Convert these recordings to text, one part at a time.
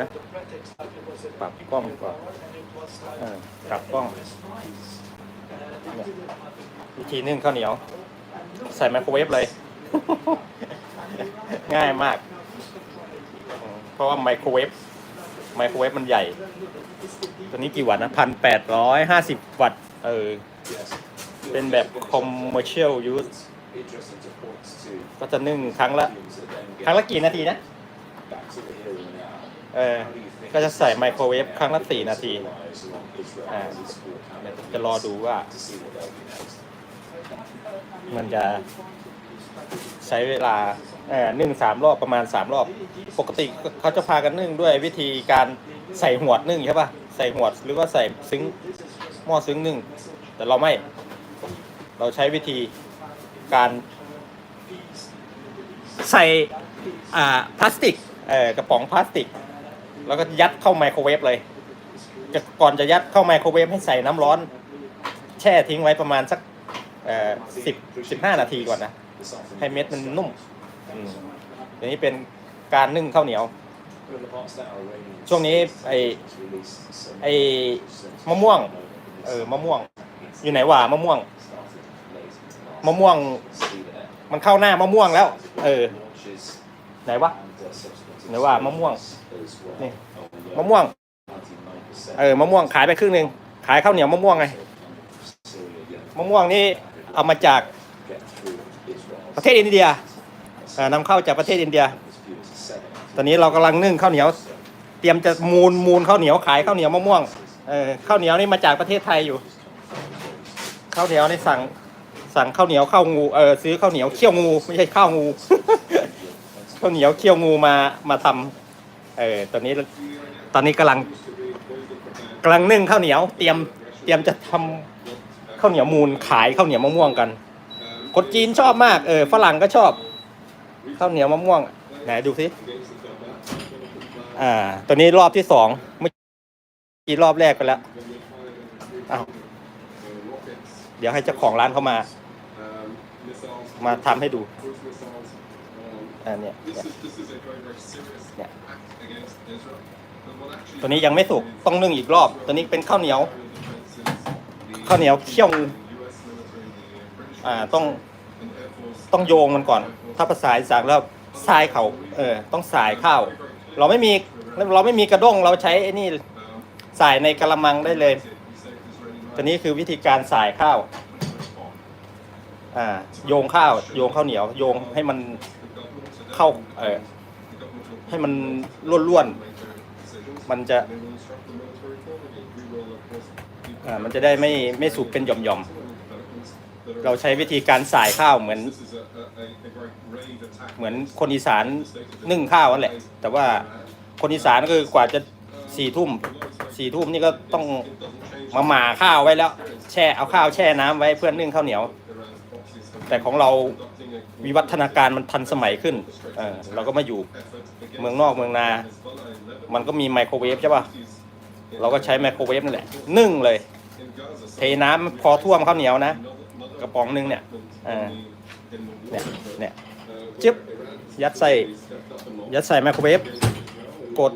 นะปรับกล้องก่อนปรับกล้อง วิธีนึ่งข้าวเหนียว ใส่ไมโครเวฟเลย ง่ายมาก เพราะว่าไมโครเวฟไมโครเวฟมันใหญ่ ตัวนี้กี่วัตต์นะพันแปดร้อยห้าสิบวัตต์ เออ เป็นแบบ commercial use ก็จะนึ่งครั้งละ ครั้งละกี่นาทีนะ เออ ก็จะใส่ไมโครเวฟครั้งละสี่นาที อ่าเดี๋ยวจะรอดูว่า มันจะใช้เวลาเอ่อนึ่งสามรอบประมาณสามรอบ ปกติเขาจะพากันนึ่งด้วยวิธีการใส่หวดนึ่งใช่ปะใส่หวดหรือว่าใส่ซึ้งหม้อซึ้งนึ่ง แต่เราไม่ เราใช้วิธีการใส่พลาสติก เอ่อกระป๋องพลาสติก แล้วก็ยัดเข้าไมโครเวฟเลยก่อนจะยัดเข้าไมโครเวฟให้ใส่น้ำร้อน แช่ทิ้งไว้ประมาณสักสิบสิบห้านาทีก่อนนะ ให้เม็ดมันนุ่มอืมเดี๋ยวนี้เป็นการนึ่งข้าวเหนียว ช่วงนี้ไอไอมะม่วง เออมะม่วง อยู่ไหนวะมะม่วง มะม่วง มันเข้าหน้ามะม่วงแล้ว เออ ไหนวะ ไหนว่ามะม่วงนี่มะม่วง เออมะม่วงขายไปครึ่งหนึ่งขายข้าวเหนียวมะม่วงไงมะม่วงนี่เอามาจากประเทศอินเดียเอ่อนำเข้าจากประเทศอินเดีย ตอนนี้เรากำลังนึ่งข้าวเหนียว เตรียมจะมูลมูลข้าวเหนียวขายข้าวเหนียวมะม่วงเออข้าวเหนียวนี่มาจากประเทศไทยอยู่ข้าวเหนียวนี่สั่งสั่งข้าวเหนียวข้าวงูเออซื้อข้าวเหนียวเคี่ยวงูไม่ใช่ข้าวงู ข้าวเหนียวเคี่ยวงูมามาทำเออตอนนี้ตอนนี้กำลังกำลังนึ่งข้าวเหนียว เตรียมเตรียมจะทำข้าวเหนียวมูลขายข้าวเหนียวมะม่วงกันคนจีนชอบมากเออฝรั่งก็ชอบข้าวเหนียวมะม่วงไหนดูสิอ่า ตัวนี้รอบที่สองเมื่อกี้รอบแรกไปแล้วอ้าวเดี๋ยวให้เจ้าของร้านเขามา มาทำให้ดู อ่าเนี่ยเนี่ยเนี่ยตัวนี้ยังไม่สุกต้องนึ่งอีกรอบ ตัวนี้เป็นข้าวเหนียวข้าวเหนียวเคี่ยวงูอ่าต้องต้องโยงมันก่อน ถ้าภาษาอีสานแล้วทรายเขาเออต้องสายข้าว เราไม่มีเราไม่มีกระด้งเราใช้ไอ้นี่ใส่ในกระมังได้เลย ตัวนี้คือวิธีการสายข้าวอ่าโยงข้าว โยงข้าวเหนียว โยงให้มัน เข้าเออให้มันร่วนๆ มันจะอ่ามันจะได้ไม่ไม่สุกเป็นหย่อมๆ เราใช้วิธีการสายข้าวเหมือน เหมือนคนอีสานนึ่งข้าวนั่นแหละ แต่ว่าคนอีสานก็คือกว่าจะสี่ทุ่มสี่ทุ่มนี่ก็ต้องมาหมาข้าวไว้แล้ว แช่เอาข้าวแช่น้ำไว้เพื่อนึ่งข้าวเหนียว แต่ของเรา วิวัฒนาการมันทันสมัยขึ้นเออเราก็มาอยู่เมืองนอกเมืองนา มันก็มีไมโครเวฟใช่ป่ะ เราก็ใช้ไมโครเวฟนั่นแหละ นึ่งเลย เทน้ำพอท่วมข้าวเหนียวนะ กระป๋องนึงเนี่ยเนี่ย เนี่ยจึ๊บยัดใส่ ยัดใส่ไมโครเวฟ กด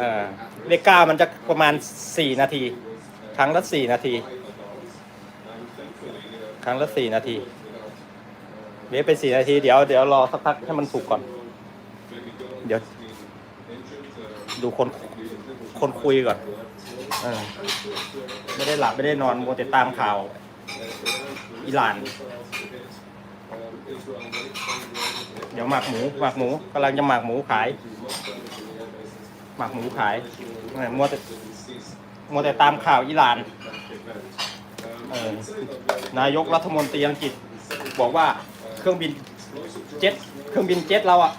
อ่อเลขเก้ามันจะประมาณสี่นาที ครั้งละสี่นาที ครั้งละสี่นาที เวฟไปสี่นาทีเดี๋ยวเดี๋ยวรอสักพักให้มันสุกก่อน เดี๋ยว ดูคนคนคุยก่อนอไม่ได้หลับไม่ได้นอนมัวแต่ตามข่าว อิหร่าน เดี๋ยวหมักหมูหมักหมูกำลังจะหมักหมูขาย หมักหมูขายมัวแต่มัวแต่ตามข่าวอิหร่านนายกรัฐมนตรีอังกฤษบอกว่า เครื่องบินเจ็ตเครื่องบินเจ็ตเราอะ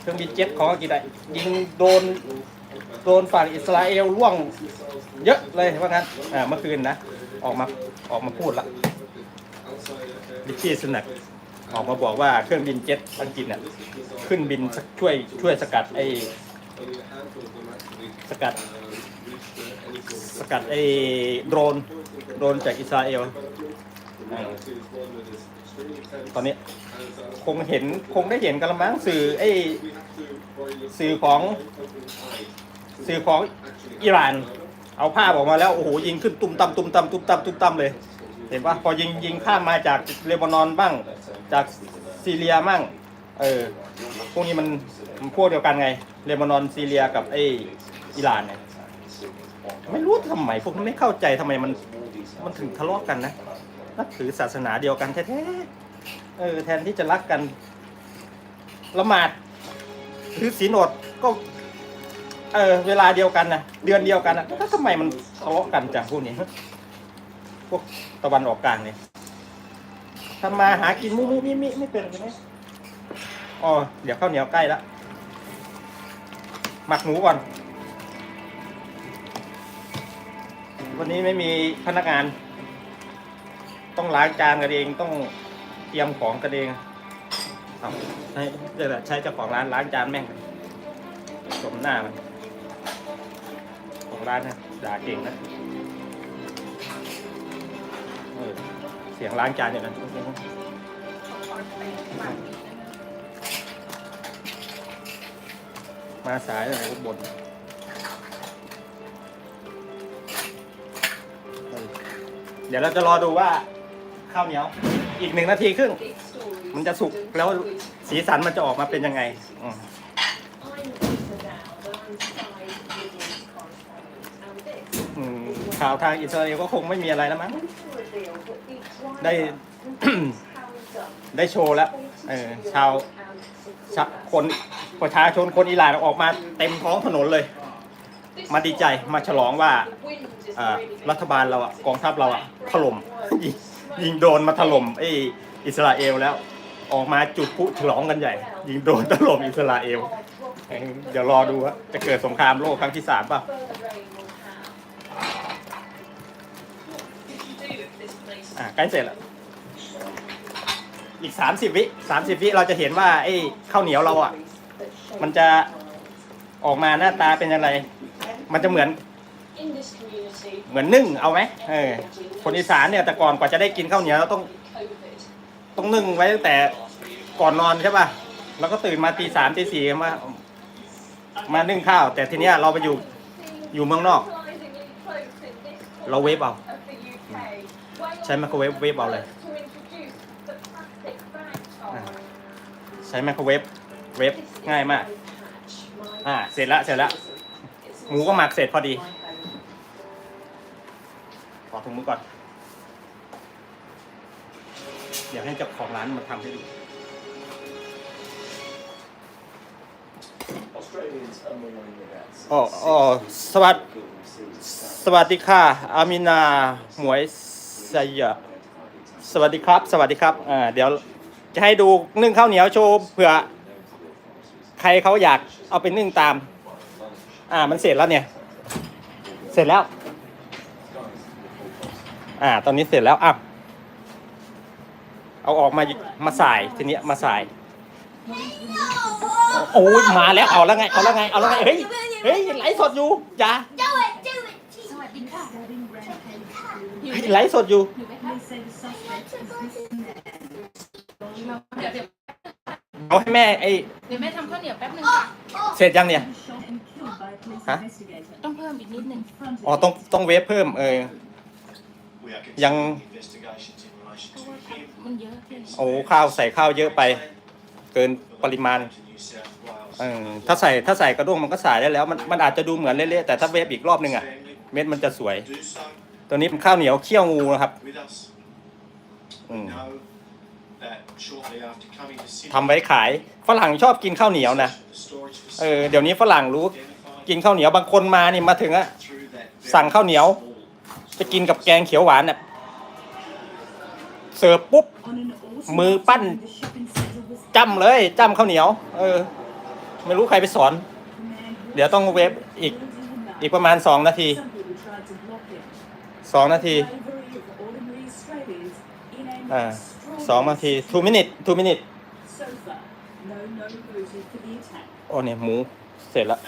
เครื่องบินเจ็ตของอังกฤษอะยิงโดนโดนฝั่งอิสราเอลล่วงเยอะเลยว่างั้นเออเมื่อคืนนะออกมาออกมาพูดละดิชี่สนักออกมาบอกว่าเครื่องบินเจ็ตอังกฤษเนี่ยขึ้นบินช่วยช่วยสกัดไอสกัด สกัดไอโดรนโดรนจากอิสราเอล ตอนนี้คงเห็นคงได้เห็นกันละมั้งสื่อไอสื่อของสื่อของอิหร่าน เอาภาพออกมาแล้วโอ้โหยิงขึ้นตุ้มตำตุ้มตำตุ้มตำตุ้มตำเลย เห็นปะพอยิงยิงข้ามมาจากเลบานอนบ้าง จากซีเรียบ้างเออพวกนี้มันมันพวกเดียวกันไงเลบานอนซีเรียกับไออิหร่านเนี่ยไม่รู้ทำไมพวกนั้นไม่เข้าใจทำไมมันมันถึงทะเลาะกันนะ นับถือศาสนาเดียวกันแท้ๆ เออ แทนที่จะรักกัน ละหมาดถือศีลอดก็ เออ เวลาเดียวกันนะเดือนเดียวกันนะก็ทำไมมันทะเลาะกันจังพวกนี้พวกตะวันออกกลางเนี่ยทำมาหากินมุมุมิมิไม่เป็นใช่ไหมอ๋อเดี๋ยวข้าวเหนียวใกล้ละหมักหมูก่อน วันนี้ไม่มีพนักงาน ต้องล้างจานกันเองต้องเตรียมของกันเองเอาใช้เดี๋ยวใช้เจ้าของร้านล้างจานแม่งสมหน้ามันของร้านนะด่าเก่งนะเออเสียงล้างจานอย่างนั้นมาสายเลยก็บ่นเดี๋ยวเราจะรอดูว่า ข้าวเหนียว อีกหนึ่งนาทีครึ่ง มันจะสุกแล้วสีสันมันจะออกมาเป็นยังไงอืมอืมข่าวทางอิสราเอลก็คงไม่มีอะไรแล้วมั้ง ได้ ได้โชว์แล้วเออชาวชะคนประชาชนคนอิหร่านออกมาเต็มท้องถนนเลย มาดีใจมาฉลองว่าอ่ารัฐบาลเราอะกองทัพเราอะถล่ม ยิงโดนมาถล่มไออิสราเอลแล้ว ออกมาจุดพุฉลองกันใหญ่ ยิงโดนถล่มอิสราเอลเออเดี๋ยวรอดูว่าจะเกิดสงครามโลกครั้งที่สามป่ะอะใกล้เสร็จแล้วอีกสามสิบวิสามสิบวิเราจะเห็นว่าไอ้ข้าวเหนียวเราอะ มันจะออกมาหน้าตาเป็นยังไงมันจะเหมือน เหมือนนึ่งเอาไหมเออคนอีสานเนี่ยแต่ก่อนกว่าจะได้กินข้าวเหนียวเราต้องต้องนึ่งไว้ตั้งแต่ก่อนนอนใช่ป่ะ แล้วก็ตื่นมาตีสามตีสี่มามานึ่งข้าว แต่ทีเนี้ยเราไปอยู่อยู่เมืองนอกเราเวฟเอาใช้ไมโครเวฟเวฟเอาเลยใช้ไมโครเวฟเวฟง่ายมากอ่าเสร็จล้วเสร็จล้วหมูก็หมักเสร็จพอดี ถุงมือก่อน เดี๋ยวให้เจ้าของร้านมาทำให้ดู อ๋ออ๋อสวัสดีสวัสดีค่ะ อามินาหมวยสยะสวัสดีครับ สวัสดีครับอ่าเดี๋ยวจะให้ดูนึ่งข้าวเหนียวโชว์เผื่อ ใครเขาอยากเอาไปนึ่งตาม อ่ามันเสร็จแล้วเนี่ย เสร็จแล้ว อ่า ตอนนี้เสร็จแล้วอะเอาออกมามาสายทีเนี้ยมาสาย โอ้ยมาแล้วเอาแล้วไง เอาแล้วไง เอาแล้วไง เฮ้ย เฮ้ยไลฟ์สดอยู่จ้า Do it, do it. สวัสดีค่ะเฮ้ยไลฟ์สดอยู่อยู่ไหมคะเดี๋ยวเดี๋ยวเอาให้แม่ไอเดี๋ยวแม่ทำข้าวเหนียวแป๊บนึงค่ะ เสร็จยังเนี่ย ฮะ ต้องเพิ่มอีกนิดนึง อ๋อ ต้องต้องเวฟเพิ่มเออ ยังมันเยอะพี่โอ้ข้าวใส่ข้าวเยอะไป เกินปริมาณเออถ้าใส่ถ้าใส่กระด้งมันก็ใส่ได้แล้วมันมันอาจจะดูเหมือนเละๆแต่ถ้าเวฟอีกรอบนึงอะ เม็ดมันจะสวย ตัวนี้เป็นข้าวเหนียวเคี่ยวงูนะครับอืมทำไว้ขายฝรั่งชอบกินข้าวเหนียวนะเออเดี๋ยวนี้ฝรั่งรู้ กินข้าวเหนียวบางคนมานี่มาถึงอะสั่งข้าวเหนียว จะกินกับแกงเขียวหวานเนี่ยเสิร์ฟปุ๊บ มือปั้นจ้ำเลยจ้ำข้าวเหนียว เออ ไม่รู้ใครไปสอน เดี๋ยวต้องเวฟอีก อีกประมาณสองนาทีสองนาทีอ่าสองนาที two minute two minute โอ้เนี่ยหมูเสร็จแล้ว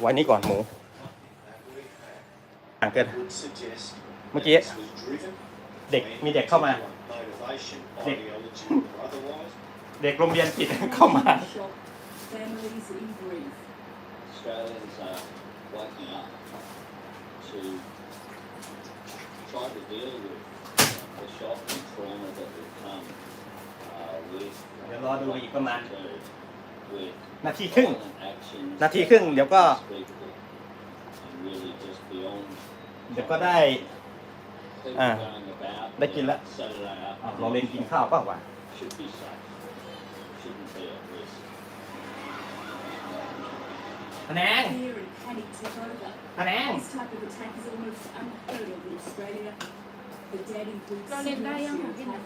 ไว้นี้ก่อนหมู่างเกิน เมื่อกี้ เด็กมีเด็กเข้ามา เด็กเด็กโรงเรียนปิดเข้ามาเดี๋ยวรอดูอีกประมาณ นาทีครึ่ง นาทีครึ่งเดี๋ยวก็ really just beyond เดี๋ยวก็ได้ people Ah. going about ได้กินแล้ว Saturday อะ afternoon เราเรียนกินข้าวเปล่าวะ should be safe, shouldn't be at risk. พะแนง Fear and panic took over. พะแนง This type of attack is almost unheard of in Australia. The dead include เราเรียนได้ยังของ Sydney พี่นะ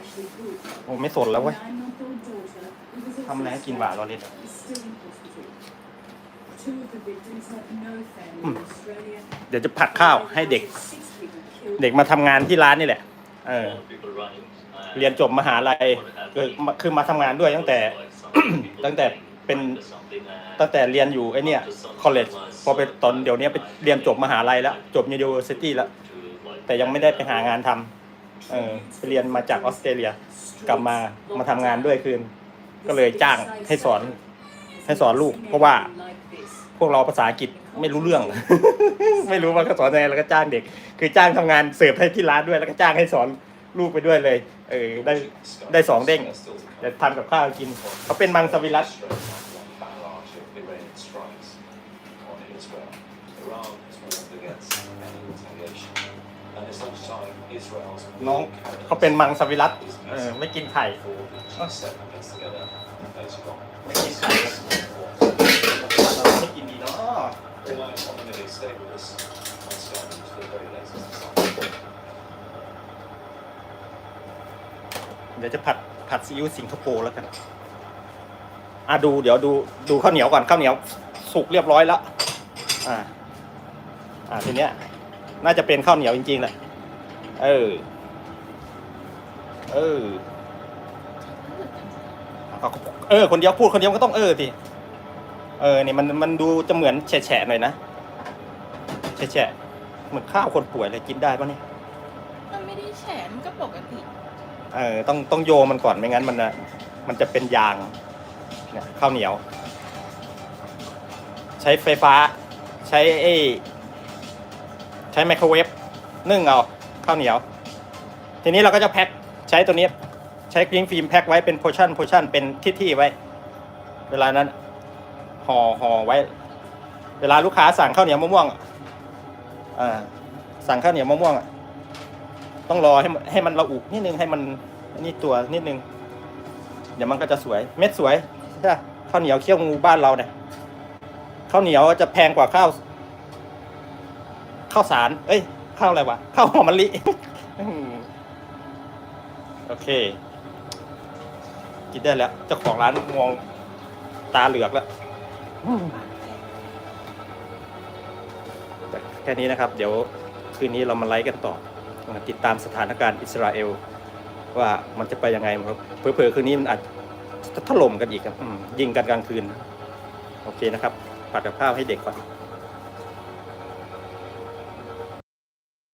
Ashley Good. โอ้ไม่สนแล้วเว้ย Nine-month-old daughter who was ทำอะไรให้กินหวานเราเรียน is still in hospital. เดี๋ยวจะผัดข้าวให้เด็ก Six people killed เด็กมาทำงานที่ร้านนี่แหละ เออ เรียนจบมหาลัยคือคือมาทำงานด้วยตั้งแต่ ตั้งแต่เป็นตั้งแต่เรียนอยู่ไอเนี่ย college พอไปตอนเดี๋ยวนี้ไปเรียนจบมหาลัยแล้ว จบ university แล้ว แต่ยังไม่ได้ไปหางานทำเออไปเรียนมาจากออสเตรเลีย กลับมามาทำงานด้วยคืน ก็เลยจ้างให้สอนให้สอนลูก เพราะว่า พวกเราภาษาอังกฤษไม่รู้เรื่อง ไม่รู้ว่าเขาสอนยังไงแล้วก็จ้างเด็ก คือจ้างทำงานเสิร์ฟให้ที่ร้านด้วยแล้วก็จ้างให้สอนลูกไปด้วยเลย เออได้ได้สองเด้งเดี๋ยวทำกับข้าวกินเขาเป็นมังสวิรัต barrage of Iranian strikes on Israel. Iran has warned against any retaliation. And this lunchtime, Israel's น้องเขาเป็นมังสวิรัตเออไม่กินไข่ for the G7 gets together later on. ไม่กินไข่ เดี๋ยวจะผัดผัดซีอิ๊วสิงคโปร์แล้วกัน อะดูเดี๋ยวดูดูข้าวเหนียวก่อนข้าวเหนียวสุกเรียบร้อยแล้ว อ่า อ่าทีเนี้ย น่าจะเป็นข้าวเหนียวจริงๆแหละ เออ เออ เอออคนเดียวพูดคนเดียวก็ต้องเออที เออนี่มันมันดูจะเหมือนแฉะๆหน่อยนะแฉะๆเหมือนข้าวคนป่วยเลยกินได้ปะเนี่ยมันไม่ได้แฉมันก็ปกติ เออต้องต้องโยมันก่อนไม่งั้นมันนะมันจะเป็นยางเนี่ยข้าวเหนียว ใช้ไฟฟ้า ใช้ไอ้ใช้ไมโครเวฟนึ่งเอาข้าวเหนียว ทีนี้เราก็จะแพ็คใช้ตัวนี้ ใช้กริ้งฟิล์มแพ็คไว้เป็นโพชั่นโพชั่นเป็นที่ที่ไว้ เวลานั้น ห่อห่อไว้ เวลาลูกค้าสั่งข้าวเหนียวมะม่วงอ่าสั่งข้าวเหนียวมะม่วงอะต้องรอให้มันให้มันระอุนิดนึงให้มันนี่ตัวนิดนึง เดี๋ยวมันก็จะสวย เม็ดสวยใช่ข้าวเหนียวเคี่ยวงูบ้านเราเนี่ยข้าวเหนียวจะแพงกว่าข้าวข้าวสาร เอ้ยข้าวอะไรวะข้าวหอมมะลิโอเค กินได้แล้วเจ้าของร้านมองตาเหลือกแล้ว แต่แค่นี้นะครับ เดี๋ยวคืนนี้เรามาไลฟ์กันต่อติดตามสถานการณ์อิสราเอล ว่ามันจะไปยังไงครับเผลอๆคืนนี้มันอาจจะถล่มกันอีกครับยิงกันกลางคืน โอเคนะครับปัดกับข้าวให้เด็กก่อน